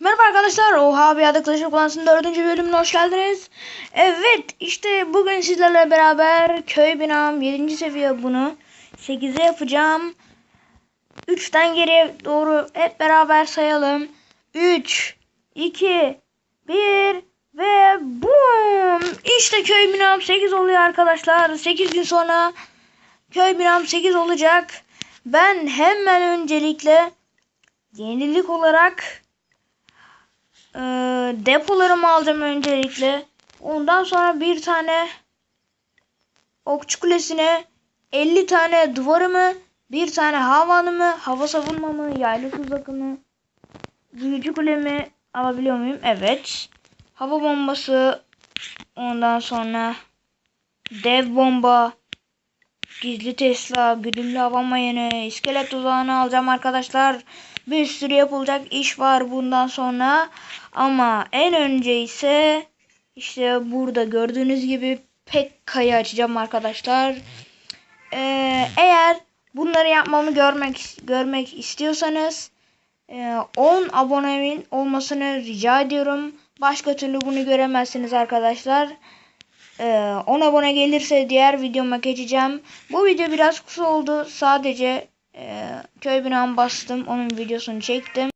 Merhaba arkadaşlar. Oha bir of Clans'ın 4. bölümüne hoş geldiniz. Evet işte bugün sizlerle beraber köy binam 7. seviye bunu 8'e yapacağım. 3'ten geriye doğru hep beraber sayalım. 3, 2, 1 ve boom. İşte köy binam 8 oluyor arkadaşlar. 8 gün sonra köy binam 8 olacak. Ben hemen öncelikle yenilik olarak ee, depolarımı alacağım öncelikle. Ondan sonra bir tane okçu kulesine 50 tane duvarımı, bir tane havanımı, hava savunmamı, yaylı tuzakımı, büyücü kulemi alabiliyor muyum? Evet. Hava bombası, ondan sonra dev bomba, gizli Tesla, güdümlü hava mayını, iskelet tuzağını alacağım arkadaşlar. Bir sürü yapılacak iş var bundan sonra. Ama en önce ise işte burada gördüğünüz gibi Pekka'yı açacağım arkadaşlar. Ee, eğer bunları yapmamı görmek görmek istiyorsanız e, 10 abonemin olmasını rica ediyorum. Başka türlü bunu göremezsiniz arkadaşlar. Ee, 10 abone gelirse diğer videoma geçeceğim. Bu video biraz kısa oldu. Sadece e, köy binamı bastım. Onun videosunu çektim.